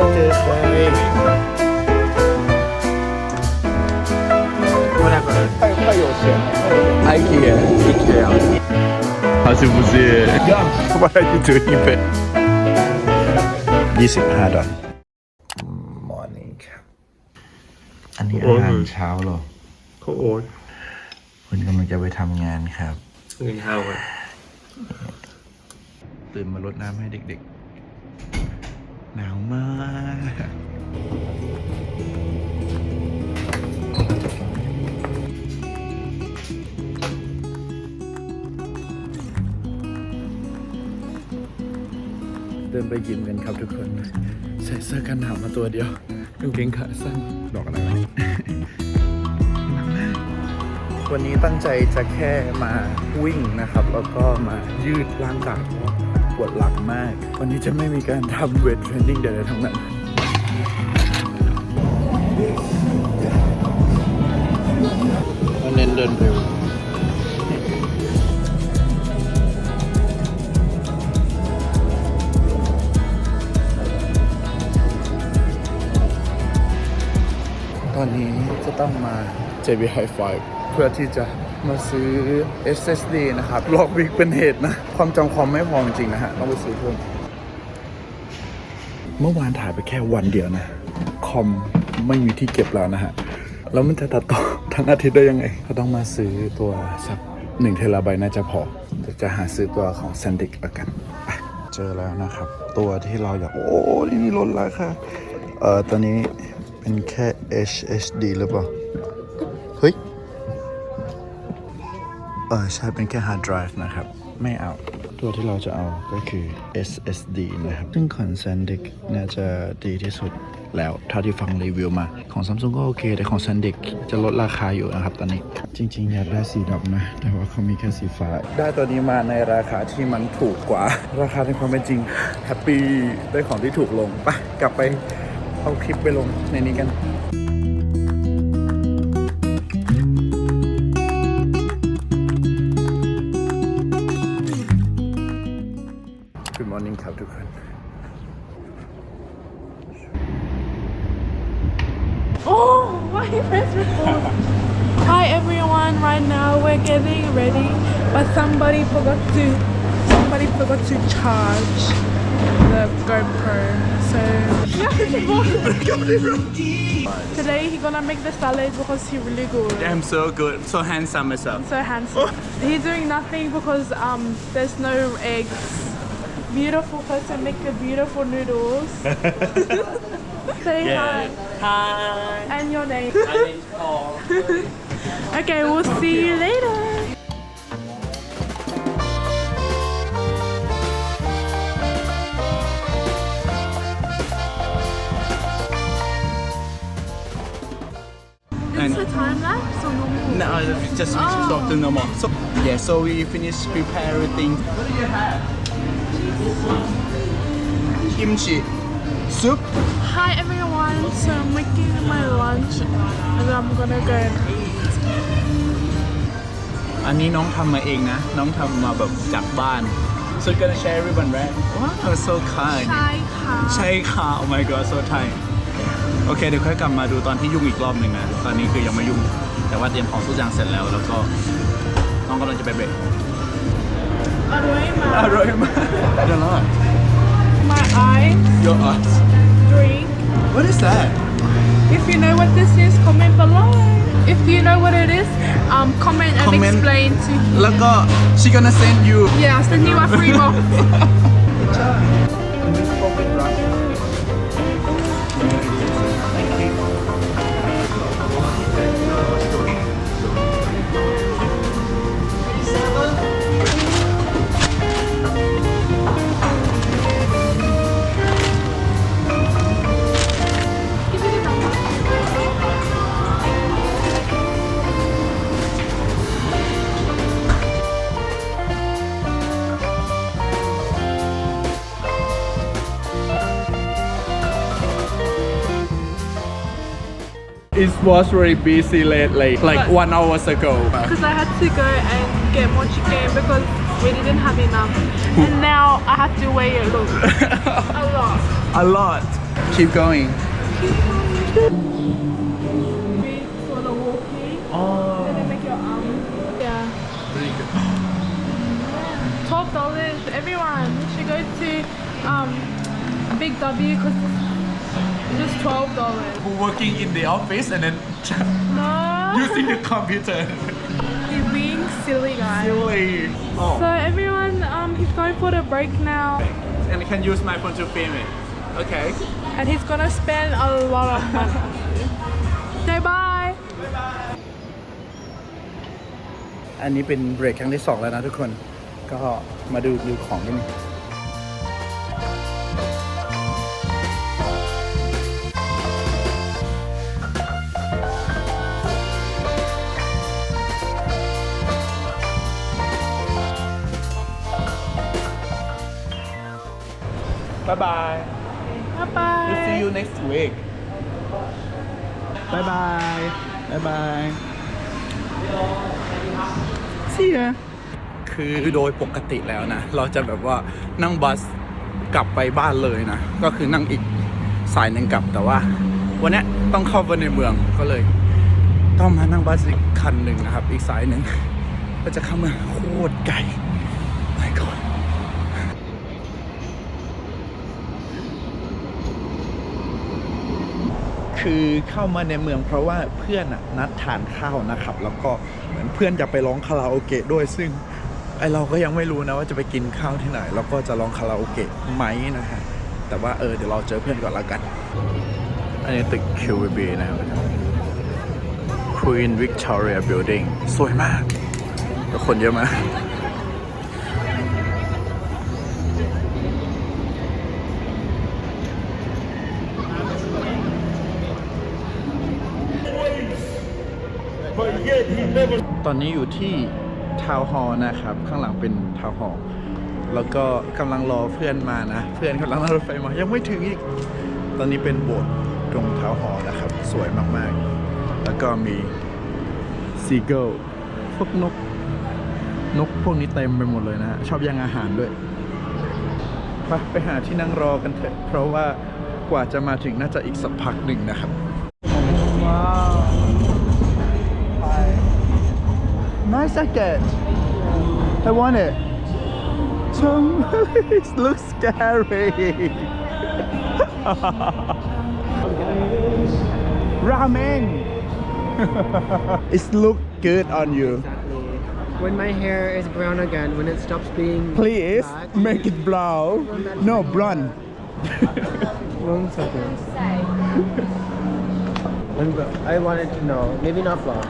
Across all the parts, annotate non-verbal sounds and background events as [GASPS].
ยวเจอใคร快有钱，IKEA，IKEA，他是不是？他把他去折一倍，ยี่สิบห้าดอลมอร์นิ่งครับอันนี้อาหารเช้าหรอขคาโอ๊ตคุณกำลังจะไปทำงานครับเงินเท่าไหร่ตื่นมาลดน้ำให้เด็กๆหนาวมาก เดินไปยิมกันครับทุกคนใส่เสื้อกันหนาวมาตัวเดียวกางเกงขาสั้นดอกอะไรวันนี้ตั้งใจจะแค่มาวิ่งนะครับ แล้วก็มายืดร่างกายปวดหลังมาก วันนี้จะไม่มีการทำเวทเทรนนิ่งใดๆทั้งนั้นเน้นเดินเร็ว ตอนนี้จะต้องมา JB Hi-Fi g h v e เพื่อที่จะมาซื้อ SSD นะครับล็อกวิกเป็นเหตุนะ ความจำความไม่พอจริงนะฮะต้องไปซื้อเพิ่มเมื่อวานถ่ายไปแค่วันเดียวนะคอมไม่มีที่เก็บแล้วนะฮะแล้วมันจะตัดต่อทั้งอาทิตย์ได้ยังไงก็ต้องมาซื้อตัวสักหนึ่งเทราไบต์น่าจะพอจะหาซื้อตัวของ s ซนดิกละกัน เจอแล้วนะครับ ตัวที่เราอยากโอ้ นี่นี่ลดราคาเอ่อตอนนี้เป็นแค่ HSD หรือเปล่าเฮ้ยเออใช่เป็นแค่ฮาร์ดไดรฟ์นะครับ ไม่เอาตัวที่เราจะเอาก็คือ SSD นะครับ ซึ่ง c อ n s e n d i c น่าจะดีที่สุดแล้วเท่าที่ฟังรีวิวมาของ Samsung ก็โอเค แต่ของ Sandisk จะลดราคาอยู่นะครับตอนนี้ จริง ๆ อยากได้สีดำนะแต่ว่าเขามีแค่สีฟ้า ได้ตัวนี้มาในราคาที่มันถูกกว่าราคาในความเป็นจริงแฮปปี้ได้ของที่ถูกลงไปกลับไปเอาคลิปไปลงในนี้กัน forgot to somebody forgot to charge the GoPro. So today he gonna make the salad because he really good. I'm so good, so handsome myself. So handsome. He's doing nothing because um there's no eggs. Beautiful person make the beautiful noodles. [LAUGHS] Say yeah. hi. Hi. And your name. My name's Paul. [LAUGHS] okay, we'll see you later. and time left? So no No, just we oh. stopped no more. So yeah, so we finished preparing things. What do you have? Kimchi soup. Hi everyone. So I'm making my lunch, and I'm gonna go and eat. อันนี้น้องทำมาเองนะน้องทำมาแบบจากบ้าน so gonna share everyone right wow so kind ใช่ค่ะใช่ค่ะ oh my god so Thai โอเคเดี๋ยวค่อยกลับมาดูตอนที่ยุ่งอีกรอบหนึ่งนะตอนนี้คือยังไม่ยุ่งแต่ว่าเตรียมของทุกอย่างเสร็จแล้วแล้วก็น้องกำลังจะไปเบรกอร่อยมากอร่อยมากเดี๋ยวรอ My eyes Your eyes drink What is that If you know what this is comment below If you know what it is um comment and comment. explain to him แล้วก็ she gonna send you Yeah send you a free box job. It was really busy lately, like but one hours ago. Because I had to go and get more chicken because we didn't have enough. and now I have to weigh a lot. [LAUGHS] A lot. Keep going. Keep oh. going. $12, everyone should go to um, Big W because just twelve dollars. Working in the office and then [LAUGHS] no. [LAUGHS] using the computer. He's being silly, guys. Silly. Oh. So everyone, um, he's going for the break now. And he can use my phone to film it. Okay. And he's gonna spend a lot of money. [LAUGHS] Say bye. Bye bye. อันนี้เป็นเบรกครั้งที่สองแล้วนะทุกคนก็มาดูดูของนิดนึง Bye bye. Bye bye. We'll see you next week. Bye bye. Bye bye. See ya. คือโดยปกติแล้วนะ เราจะแบบว่านั่งบัสกลับไปบ้านเลยนะก็คือนั่งอีกสายหนึ่งกลับ แต่ว่าวันนี้ต้องเข้าไปในเมืองก็เลย ต้องมานั่งบัสอีกคันหนึ่งนะครับ อีกสายหนึ่งก็จะเข้ามาโคตรไกลคือเข้ามาในเมืองเพราะว่าเพื่อนนัดทานข้าวนะครับ แล้วก็เหมือนเพื่อนจะไปร้องคาราโอเกะด้วยซึ่งไอเราก็ยังไม่รู้นะว่าจะไปกินข้าวที่ไหน แล้วก็จะร้องคาราโอเกะไหมนะฮะ แต่ว่าเออเดี๋ยวเราเจอเพื่อนก่อนละกัน อันนี้ตึก QVB นะครับ Queen Victoria Building สวยมากแต่คนเยอะมากตอนนี้อยู่ที่ทาวฮอนะครับ ข้างหลังเป็นทาวฮอแล้วก็กำลังรอเพื่อนมานะ เพื่อนกำลังรถไฟมา ยังไม่ถึงอีก ตอนนี้เป็นโบสถ์ตรงทาวฮอนะครับ สวยมาก ๆ แล้วก็มีซีเกิลพวกนก นกพวกนี้เต็มไปหมดเลยนะฮะชอบยังอาหารด้วย ไปไปหาที่นั่งรอกันเถอะเพราะว่ากว่าจะมาถึงน่าจะอีกสักพักหนึ่งนะครับว้าว Nice jacket. I want it. Tom it looks scary. [LAUGHS] Ramen. [LAUGHS] it's look good on you. When my hair is brown again, when it stops being Please black, make it brown. No, blonde. [LAUGHS] One second. I wanted to know, maybe not blonde.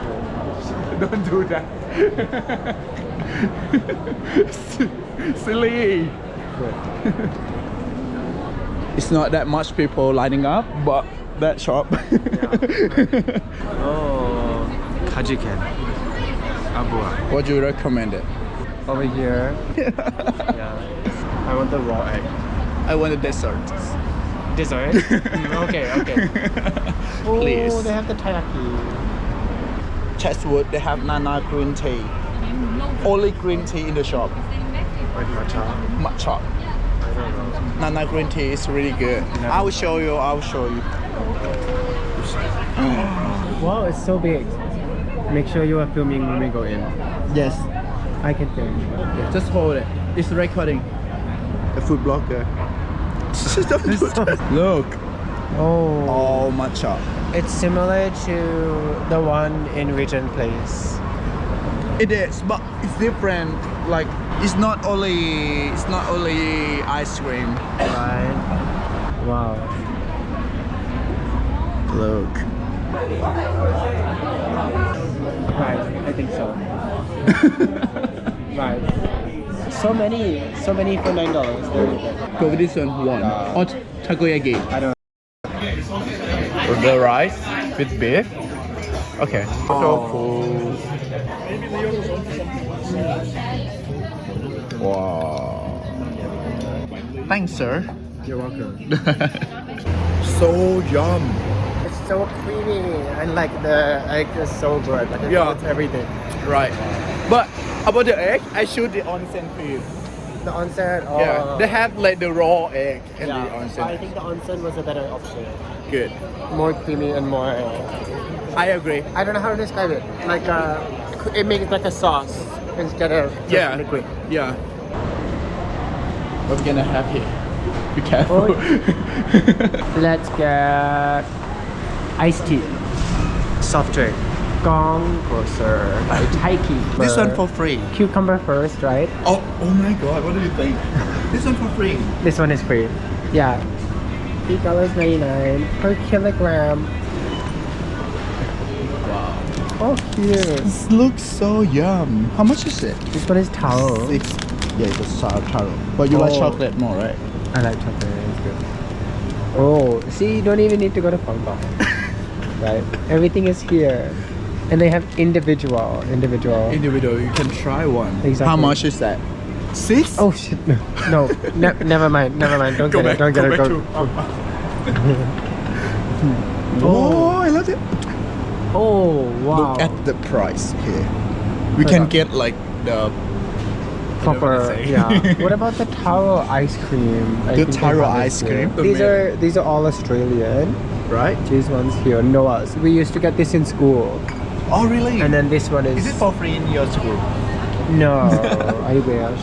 Don't do that. [LAUGHS] Silly. it's not that much people lining up, but that shop. yeah. [LAUGHS] Oh, Kajiken. Abua. What do you recommend it? Over here. [LAUGHS] yeah. I want the raw egg. I want the dessert. Dessert? Mm, okay, okay. Please. Oh, they have the taiyaki. Chesswood, they have Nana green tea. Only green tea in the shop. Like matcha? Matcha. Nana green tea is really good. I will show you, I will show you. [SIGHS] Wow, it's so big. Make sure you are filming when we go in. Yes. I can film. Yeah. Just hold it. It's recording. A food blogger. [LAUGHS] Look. Oh. Oh, matcha it's similar to the one in Regent Place. It is, but it's different. Like it's not only it's not only ice cream. Right. Wow. Look. Right, I think so. [LAUGHS] right. So many, so many for nine dollars. COVID with this one. One. Uh, Hot takoyaki. I don't the rice with beef. Okay. Tofu. Wow. Thanks, sir. You're welcome. [LAUGHS] so yum. It's so creamy and like the egg is so good. Like yeah. everything. Right. But about the egg, I shoot the onsen for you the onsen or yeah, they oh. have like the raw egg and the Yeah, onsen. I think the onsen was a better option. Good. More creamy and more. Uh, I agree. I don't know how to describe it. Like uh, it makes like a sauce instead of just Yeah. liquid. Yeah. What we gonna have here? Be careful. Oh. [LAUGHS] Let's get iced tea. Soft drink. Gong grocer, like Taiki. this one for free. Cucumber first, right? Oh, oh my god, what do you think? this one for free. This one is free. Yeah. $8.99 per kilogram. Wow. Oh, cute. This looks so yum. How much is it? This one is taro. Six. Yeah, it's a sour taro. But you oh. like chocolate more, right? I like chocolate. It's good. Oh, see, you don't even need to go to Kong, [LAUGHS] right? Everything is here. And they have individual, individual. Individual, you can try one. Exactly. How much is that? Six? Oh shit! No, no, ne never mind, never mind. Don't go get back, it. Don't get it. Go. [LAUGHS] oh. oh, I love it. Oh wow! Look at the price here. We can get like the proper. yeah. [LAUGHS] what about the taro ice cream? the taro ice cream. these are these are all Australian, right? These ones here, Noah's. We used to get this in school. Oh, really? And then this one is. Is it for free in your school? No, [LAUGHS] I wish.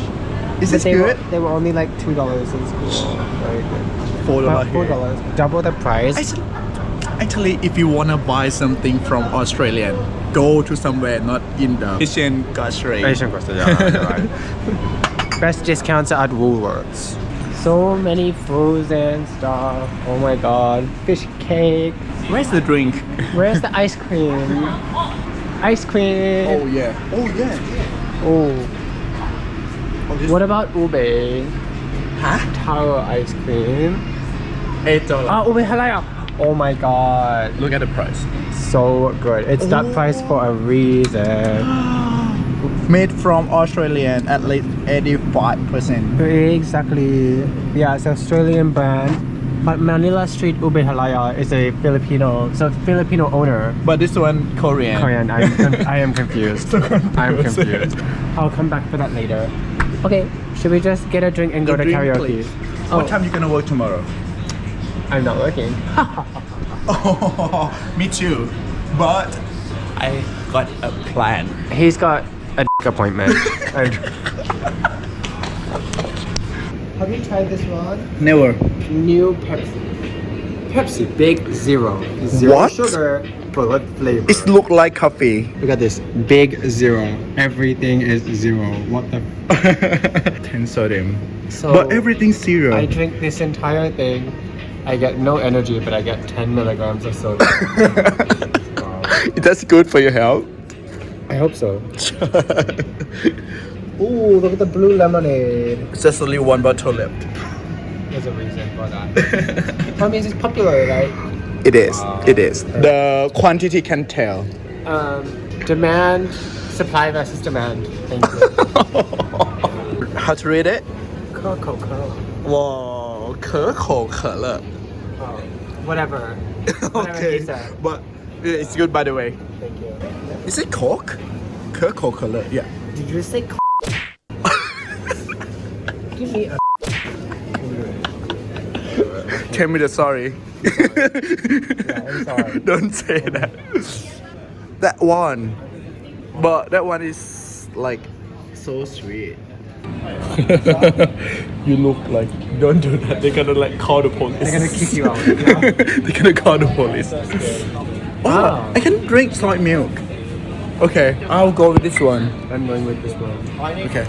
Is but this they good? Were, they were only like two dollars in school. Very good. Four dollars. Double the price. Actually, if you wanna buy something from Australian, go to somewhere not in the Asian grocery. Asian grocery. Yeah, [LAUGHS] Best discounts are at Woolworths. So many frozen stuff. Oh my god. Fish cake. Where's the drink? Where's the ice cream? Ice cream. Oh yeah. Oh yeah. Oh. oh what about ube? Huh? Taro ice cream. Eight dollar. Ah, ube halaya. Oh my god. Look at the price. So good. It's that price for a reason. [GASPS] Made from Australian at least eighty-five percent. exactly. Yeah, it's Australian brand. But Manila Street Ube Halaya is a Filipino, so Filipino owner. But this one Korean. Korean, I'm, [LAUGHS] I am confused. confused. I'm confused. I'll come back for that later. Okay, should we just get a drink and the go to karaoke? Oh. What time you gonna work tomorrow? I'm not working. [LAUGHS] oh, [LAUGHS] me too. But I got a plan. He's got a appointment. Have you tried this one? Never. New Pepsi. Pepsi Big Zero. Zero What? sugar, product flavor? It look like coffee. Look at this. Big Zero. Everything is zero. What the? [LAUGHS] Ten sodium. So but everything's zero. I drink this entire thing. I get no energy, but I get 10 milligrams of soda. [LAUGHS] Wow. That's good for your health. I hope so. [LAUGHS] Ooh, look at the blue lemonade. It's just only one bottle left. There's a reason for that. [LAUGHS] that means it's popular, right? It is. It is. The quantity can tell. Um, demand, supply versus demand. Thank you. [LAUGHS] How to read it? Coca-Cola. Wow, Oh, whatever. [LAUGHS] Okay, said. but it's good by the way. Thank you. Is it Coke? Coca-Cola. Yeah. Did you say? Give me a. Tell me the sorry. Yeah, [LAUGHS] Don't say that. That one. But that one is like so sweet. [LAUGHS] you look like don't do that. They're gonna like call the police. They're gonna kick you out. Yeah. [LAUGHS] They're gonna call the police. Oh, Wow. Ah. I can drink soy milk. Okay, I'll go with this one. I'm going with this one. Okay.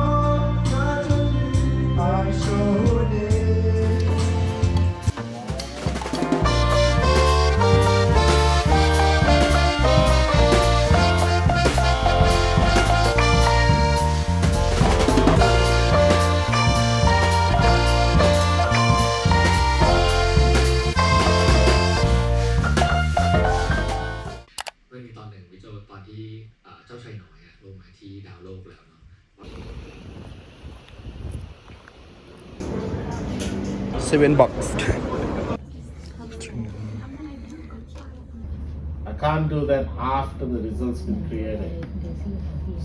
7 bucks. I can't do that after the results been created.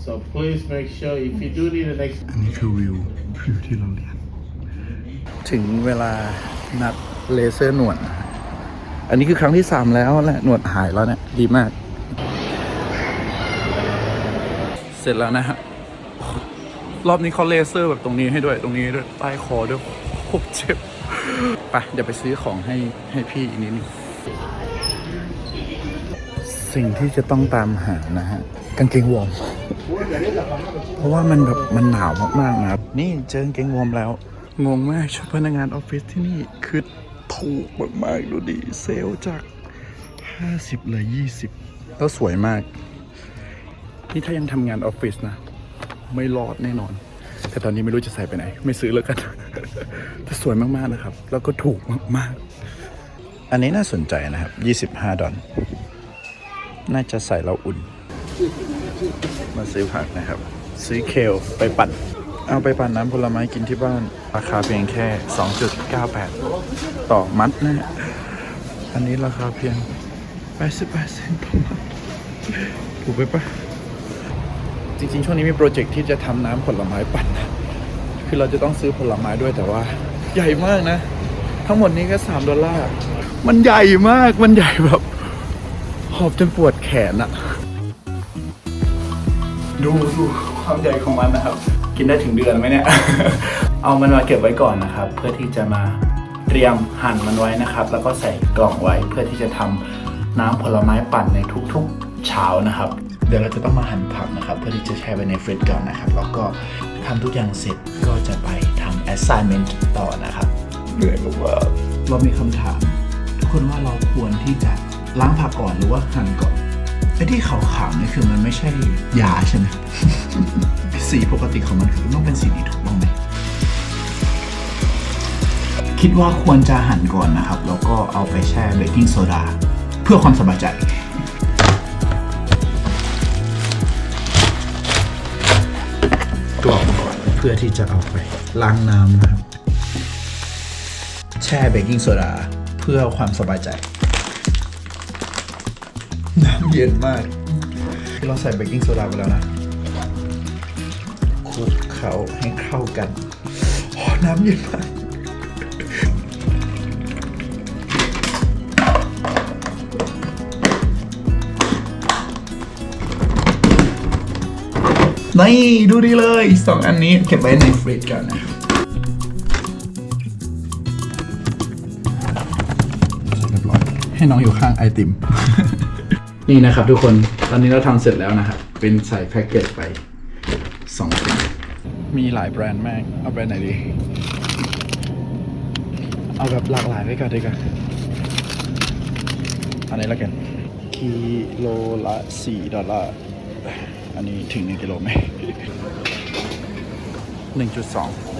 So please make sure if you do need an extra. อันนี้คือวิววิวที่เราเรียนถึงเวลา นัดเลเซอร์หนวด อันนี้คือครั้งที่ 3 แล้วแหละ หนวดหายแล้วเนี่ย ดีมาก เสร็จแล้วนะฮะ รอบนี้เขาเลเซอร์แบบตรงนี้ให้ด้วย ตรงนี้ด้วยใต้คอด้วยโคตรเจ็บปะเดี๋ยวไปซื้อของให้ให้พี่อีกนิดนึงสิ่งที่จะต้องตามหานะฮะกางเกงวอร์มเพราะว่ามันแบบมันหนาวมากๆนะครับนี่เจอกางเกงวอร์มแล้ว งงมากชุดพนักงานออฟฟิศที่นี่ คือถูกมากๆดูดีเซลจาก 50เยล่ส20 แล้วสวยมากนี่ถ้ายังทำงานออฟฟิศนะ ไม่รอดแน่นอนแต่ตอนนี้ไม่รู้จะใส่ไปไหน ไม่ซื้อแล้วกันแตสวยมากๆนะครับ แล้วก็ถูกมากๆ อันนี้น่าสนใจนะครับ 25 ดอลน่าจะใส่แล้วอุ่น มาซื้อผักนะครับ ซื้อเคลไปปั่นเอาไปปั่นน้ำผลไม้กินที่บ้าน ราคาเพียงแค่ 2.98 ต่อมัดนะ อันนี้ราคาเพียง 88เซนต์ต่อมัดถูกไปปะจริงๆ ช่วงนี้มีโปรเจกต์ที่จะทำน้ำผลไม้ปั่นนะ คือเราจะต้องซื้อผลไม้ด้วยแต่ว่า ใหญ่มากนะ ทั้งหมดนี้ก็สามดอลลาร์ มันใหญ่มาก มันใหญ่แบบ หอบจนปวดแขนอะดูดูความใหญ่ของมันนะครับ กินได้ถึงเดือนไหมเนี่ย เอามันมาเก็บไว้ก่อนนะครับ เพื่อที่จะมาเตรียมหั่นมันไว้นะครับ แล้วก็ใส่กล่องไว้เพื่อที่จะทำน้ำผลไม้ปั่นในทุก ๆ เช้านะครับเดี๋ยวเราจะต้องมาหั่นผักนะครับ เพื่อที่จะแช่ไว้ในฟรีตก่อนนะครับแล้วก็ทำทุกอย่างเสร็จก็จะไปทำแอสไซเมนต์ต่อนะครับ เหนื่อยมากเรามีคำถาม ทุกคนว่าเราควรที่จะล้างผักก่อนหรือว่าหั่นก่อนไอ้ที่ขาวๆนี่คือมันไม่ใช่ ยาใช่ไหมสีปกติของมันคือต้องเป็นสีนี่ถูกต้องไหมคิดว่าควรจะหั่นก่อนนะครับแล้วก็เอาไปแช่เบกกิ้งโซดาเพื่อความสบายใจเพื่อที่จะเอาไปล้างน้ำนะครับ แช่เบกกิ้งโซดาเพื่อความสบายใจ น้ำเย็นมาก เราใส่เบกกิ้งโซดาไปแล้วนะคลุกเขาให้เข้ากัน๋อน้ำเย็นมากนี่ดูดีเลยสองอันนี้เก็บไว้ในฟรีดก่อนนะเรียบร้อยให้น้องอยู่ข้างไอติม นี่นะครับทุกคนตอนนี้เราทำเสร็จแล้วนะครับเป็นใส่แพ็กเกจไปสองถมีหลายแบรนด์แม่งเอาแบรนด์ไหนดี เอาแบบหลากหลายไปก่อนดีกว่าอันนี้ละกันกิโลละสี่ดอลลาร์อันนี้ถึง1กิโลไหม1.2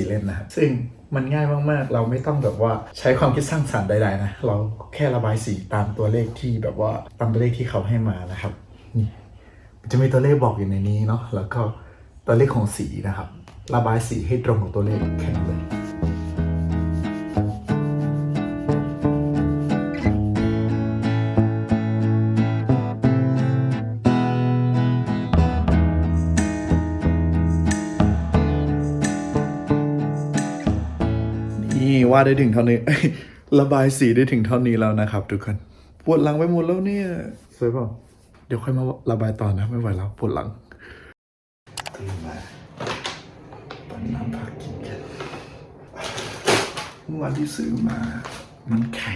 ีเล่นนะครับซึ่งมันง่ายมาก ๆ เราไม่ต้องแบบว่าใช้ความคิดสร้างสรรค์ใดๆนะ เราแค่ระบายสีตามตัวเลขที่แบบว่าตามตัวเลขที่เขาให้มานะครับนี่จะมีตัวเลขบอกอยู่ในนี้เนาะ แล้วก็ตัวเลขของสีนะครับ ระบายสีให้ตรงกับตัวเลขแค่นั้นเลยาดได้ถึงเท่านี้ ระบายสีได้ถึงเท่านี้แล้วนะครับทุกคน ปวดหลังไปหมดแล้วเนี่ยสวยป่าเดี๋ยวค่อยมาระบายต่อนะ ไม่ไหวแล้วปวดหลัง วันเมื่อวานที่ซื้อมา มันแข็ง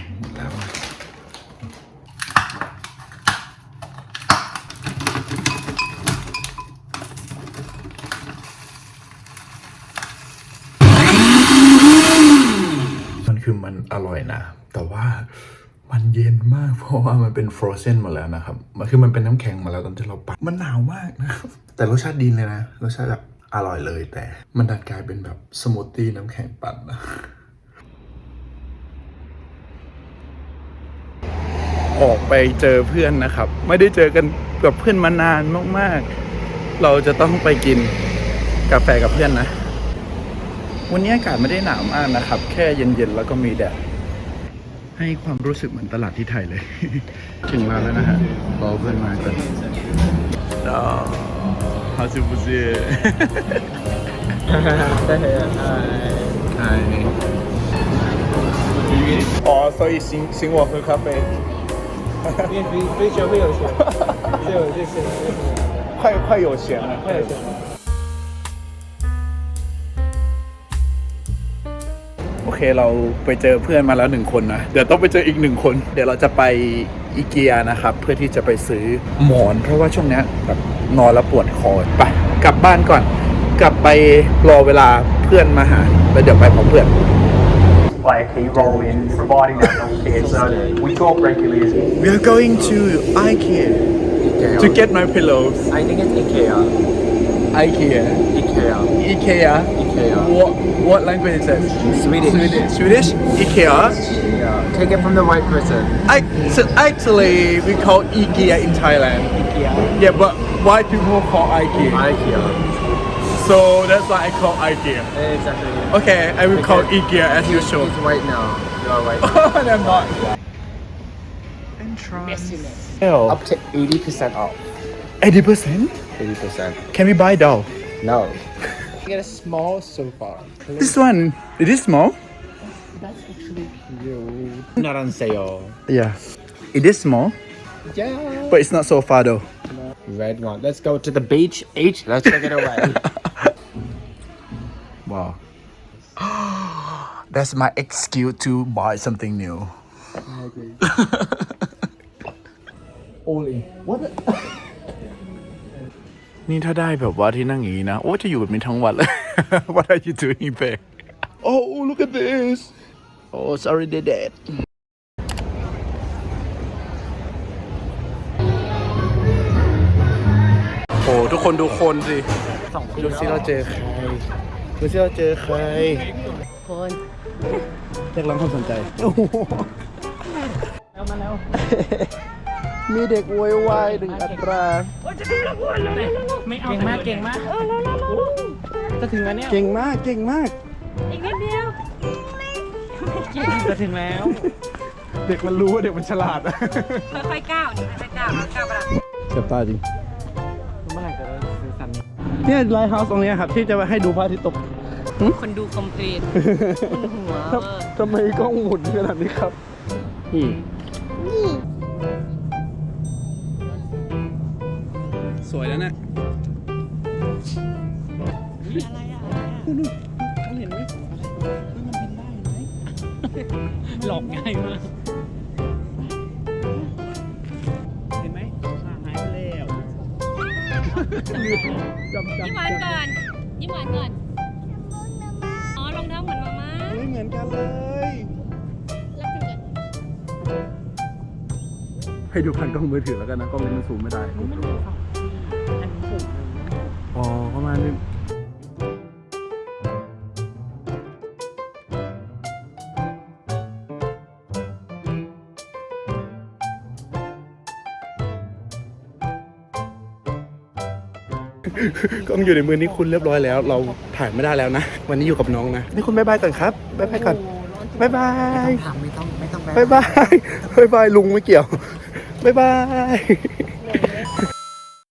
ยนะแต่ว่า มันเย็นมากเพราะว่ามันเป็นฟรอเซนมาแล้วนะครับมันคือมันเป็นน้ำแข็งมาแล้ว ตอนที่เราปัดมันหนาวมากนะครับ แต่รสชาติดีเลยนะ รสชาติแบบอร่อยเลยแต่มันดัดกลายเป็นแบบสมูทตี้น้ำแข็งปั่นนะออกไปเจอเพื่อนนะครับ ไม่ได้เจอกันกับเพื่อนมานานมาก ๆ เราจะต้องไปกิน กาแฟกับเพื่อนนะ วันนี้อากาศไม่ได้หนาวมากนะครับ แค่เย็น ๆ แล้วก็มีแดดให้ความรู้สึกเหมือนตลาดที่ไทยเลยถึงมาแล้วนะฮะรอเพื่อนมาก่อนรอฮาซิบุซิอทย哦，所以请请我喝咖啡。你非非学会有钱，这有这钱，快快有钱了，快有钱了。โอเคเราไปเจอเพื่อนมาแล้วหนึ่งคนนะเดี๋ยวต้องไปเจออีกหนึ่งคนเดี๋ยวเราจะไปอีเกียนะครับเพื่อที่จะไปซื้อหมอน เพราะว่าช่วงนี้แบบนอนแล้วปวดคอไปกลับบ้านก่อน กลับไปรอเวลาเพื่อนมาหาแล้วเดี๋ยวไปพร้อมเพื่อน We are going to IKEA to get my pillows. I think it's IKEA. IKEA. IKEA. IKEA. IKEA. What what language is that? Swedish. Swedish. Swedish. IKEA. Yeah. Take it from the white person. I so actually we call IKEA in Thailand. IKEA. Yeah, but white people call IKEA. IKEA. So that's why I call IKEA. Exactly. Okay, I will call IKEA as you usual. He's white now. You are white. and [LAUGHS] I'm not. Entrance. Messiness. Up to 80% off. Eighty percent. 80%. Can we buy doll? No. [LAUGHS] Get a small sofa. This one, it is small? That's actually cute. Not on sale. Yeah. It is small. Yeah. But it's not so far though. Red one. Let's go to the beach. H. Let's take it away. [LAUGHS] wow. [GASPS] That's my excuse to buy something new. I agree. Only. [LAUGHS] What? นี่ถ้าได้แบบว่าที่นั่งอย่างนี้นะ โอ้จะอยู่แบบนี้ทั้งวันเลย What are you doing back Oh look at this Oh sorry they dead โอ้ทุกคนดูคนสิดูสิเราเจอใครดูสิเราเจอใครคนเรียกร้องความสนใจมาแล้วมีเด็กววยวายหนึ่งอัตรา เก่งมากเก่งมากจะถึงแล้วเนี่ย เก่งมากเก่งมากอีกนิดเดียวจะถึงแล้ว เด็กมันรู้ว่าเด็กมันฉลาดะค่อยๆก้าวน่ค่อยๆก้าวก้าวไปละเจับตาจริงเมื่อไหร่จะได้ซซันเนี่ยไลท์เฮาส์ตรงนี้ครับที่จะมาให้ดูพระอาทิตย์ตกคนดูคอมเพลนหัวทำไมกล้องหมุนขนาดนี้ครับสวยแล้วนะอะไรอะ่นนู่เเห็นไหมัมันบินได้เห็นไหม หลอกง่ายมาก เห็นไหม หายไปวจยิ้มหวานก่อนยิ้มหวานก่อนอ๋อรองเท้าเหมือนมาม่าเฮ้ย เหมือนกันเลยแล้วให้ดูผ่านกล้องมือถือแล้วกันนะกล้องนี้มันซูมไม่ได้าณนึงกล้องอยู่ในมือนี้คุณเรียบร้อยแล้ว เราถ่ายไม่ได้แล้วนะ วันนี้อยู่กับน้องนะนี่คุณบายบายก่อนครับบายบายก่อนบายบายไม่ต้องไม่ต้องไม่ต้องบายบายบายบายลุงไม่เกี่ยวบายบาย